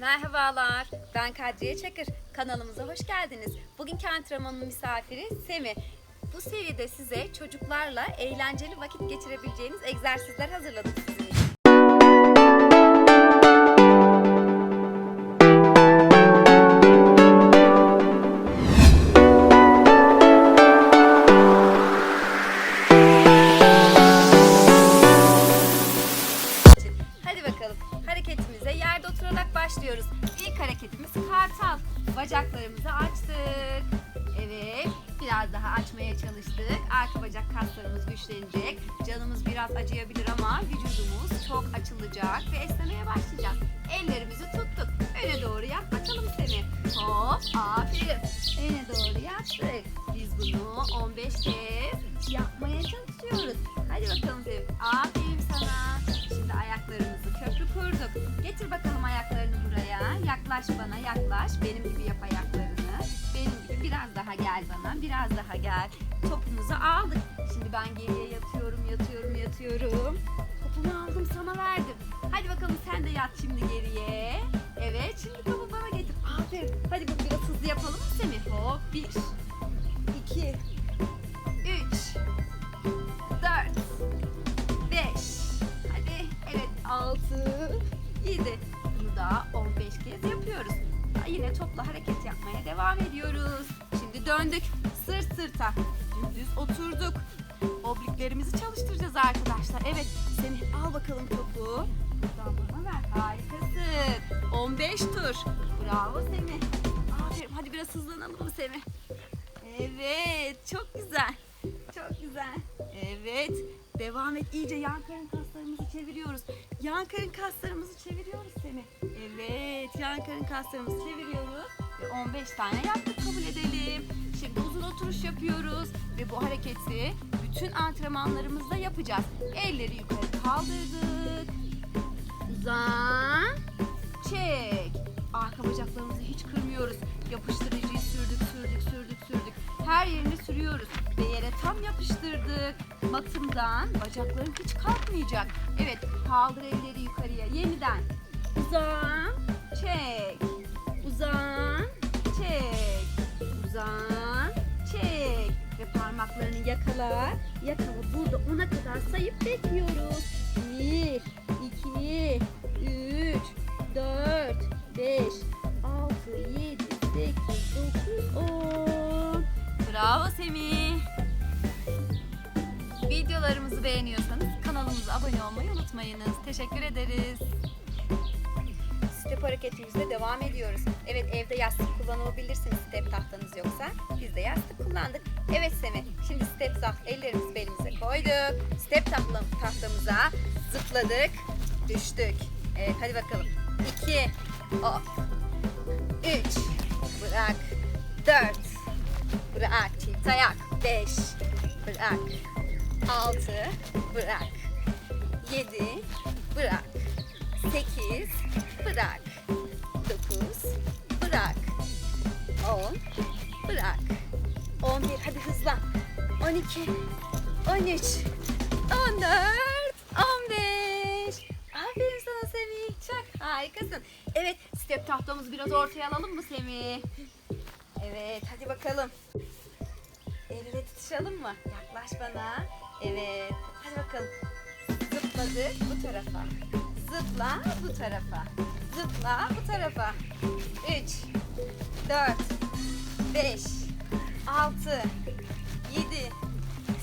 Merhabalar, ben Kadriye Çakır. Kanalımıza hoş geldiniz. Bugünkü antrenmanın misafiri Semi. Bu seride size çocuklarla eğlenceli vakit geçirebileceğiniz egzersizler hazırladım sizin bacak kaslarımız güçlenecek. Canımız biraz acıyabilir ama vücudumuz çok açılacak ve esnemeye başlayacağız. Ellerimizi tuttuk. Öne doğru yap bakalım seni. Hop aferin. Öne doğru yaptık. Biz bunu 15 kez yapmaya çalışıyoruz. Hadi bakalım Sevim. Aferin sana. Şimdi ayaklarımızı köprü kurduk. Getir bakalım ayaklarını buraya. Yaklaş bana yaklaş. Benim gibi yap ayaklarını. Benim gibi biraz daha gel bana. Biraz daha gel. Topumuzu aldık. Şimdi ben geriye yatıyorum, yatıyorum, yatıyorum. Topumu aldım sana verdim. Hadi bakalım sen de yat şimdi geriye. Evet şimdi topu bana getir. Aferin. Hadi bu biraz hızlı yapalım mı Semih? Hop bir. iki, Üç. Dört. Beş. Hadi. Evet. Altı. Yedi. Bunu da 15 kez yapıyoruz. Yine topla hareket yapmaya devam ediyoruz. Şimdi döndük. Sırt sırta. Düz oturduk. Obliklerimizi çalıştıracağız arkadaşlar. Evet. Seni al bakalım topu. Buradan bana ver. Harikasın. 15 tur. Bravo Semih. Aferin. Hadi biraz hızlanalım mı Semih? Evet. Çok güzel. Çok güzel. Evet. Devam et. İyice yan karın kaslarımızı çeviriyoruz. Yan karın kaslarımızı çeviriyoruz seni. Evet. Yan karın kaslarımızı çeviriyoruz. Ve 15 tane yaptık kabul edelim. Şimdi uzun oturuş yapıyoruz. Ve bu hareketi bütün antrenmanlarımızda yapacağız. Elleri yukarı kaldırdık. Uzan. Çek. Arka bacaklarımızı hiç kırmıyoruz. Yapıştırıcıyı sürdük, sürdük, sürdük, sürdük. Her yerini sürüyoruz. Ve yere tam yapıştırdık. Matımdan bacakların hiç kalkmayacak. Evet, kaldır elleri yukarıya. Yeniden. Uzan. Çek. Uzan. Çek. Uzan. Çek. Ve parmaklarını yakala. Yakala. Burada ona kadar sayıp bekliyoruz. Bir, iki, üç, dört, beş, altı, yedi, sekiz, dokuz, on. Bravo Semih. Videolarımızı beğeniyorsanız kanalımıza abone olmayı unutmayınız. Teşekkür ederiz. Step hareketimizde devam ediyoruz. Evet evde yastık kullanabilirsiniz step tahtanız yoksa. Biz de yastık kullandık. Evet Semih şimdi step taht ellerimizi belimize koyduk. Step tahta, tahtamıza zıpladık. Düştük. Evet hadi bakalım. 2 hop. 3 bırak. 4 bırak. Çift ayak. 5 bırak. 6 bırak. 7 bırak. 8 bırak. 9 bırak. 10 bırak. 11 hadi hızlan. 12 13 14 15 Aferin sana Semih. Çok harikasın. Evet step tahtamızı biraz ortaya alalım mı Semih? Evet hadi bakalım. El ele tutuşalım mı? Yaklaş bana. Evet. Hadi bakalım. Zıpladık bu tarafa. Zıpla bu tarafa. Zıpla bu tarafa. 3 4 5 6 7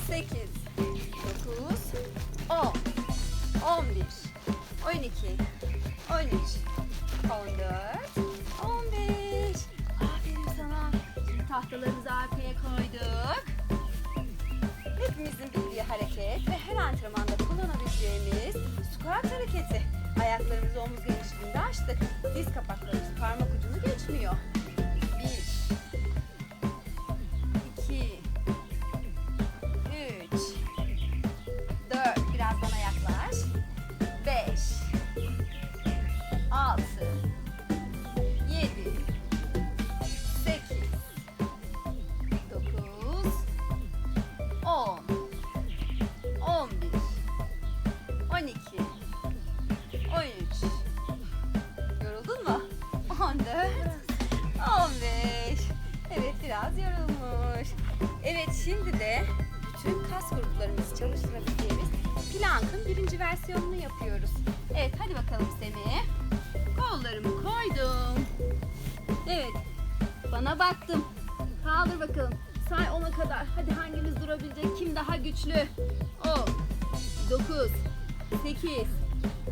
8 9 10 11 12 13 14 15 Aferin sana. Şimdi tahtalarımızı arkaya koyduk. Hepimizin bildiği hareket ve her antrenmanda kullanabileceğimiz squat hareketi. Ayaklarımızı omuz genişliğinde açtık. Diz kapaklarımız gruplarımızı çalıştırabileceğimiz plankın birinci versiyonunu yapıyoruz. Evet hadi bakalım Semih. Kollarımı koydum. Evet bana baktım. Kaldır bakalım. Say 10'a kadar. Hadi hangimiz durabilecek? Kim daha güçlü? 10, 9, 8,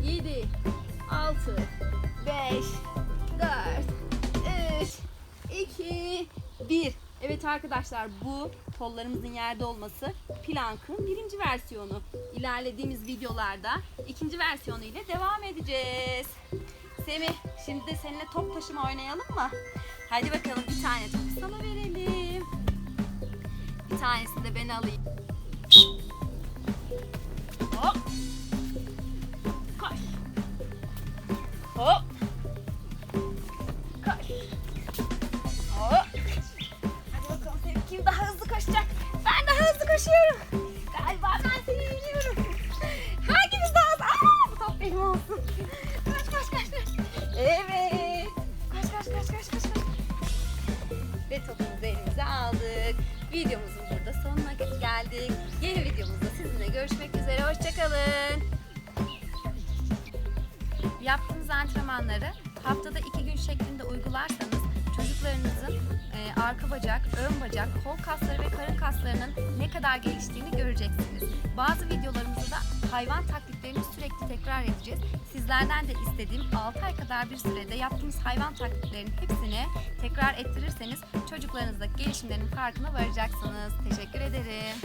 7, 6, 5, 4, 3, 2, 1. Evet arkadaşlar bu kollarımızın yerde olması plankın birinci versiyonu. İlerlediğimiz videolarda ikinci versiyonu ile devam edeceğiz. Semih şimdi de seninle top taşıma oynayalım mı? Hadi bakalım bir tane topu sana verelim. Bir tanesini de ben alayım. Hop. Koş. Hop. Kim daha hızlı koşacak? Ben daha hızlı koşuyorum. Galiba ben seni yeniyorum. Hangimiz daha hızlı? Aa, bu top benim olsun. Koş koş koş. Evet. Koş koş koş koş koş. koş. Ve topumuzu elimize aldık. Videomuzun burada sonuna geldik. Yeni videomuzda sizinle görüşmek üzere. Hoşçakalın. Yaptığınız antrenmanları haftada iki gün şeklinde uygularsanız çocuklarınızın e, arka bacak, ön bacak, kol kasları ve karın kaslarının ne kadar geliştiğini göreceksiniz. Bazı videolarımızda da hayvan taklitlerini sürekli tekrar edeceğiz. Sizlerden de istediğim 6 ay kadar bir sürede yaptığımız hayvan taklitlerinin hepsini tekrar ettirirseniz çocuklarınızdaki gelişimlerin farkına varacaksınız. Teşekkür ederim.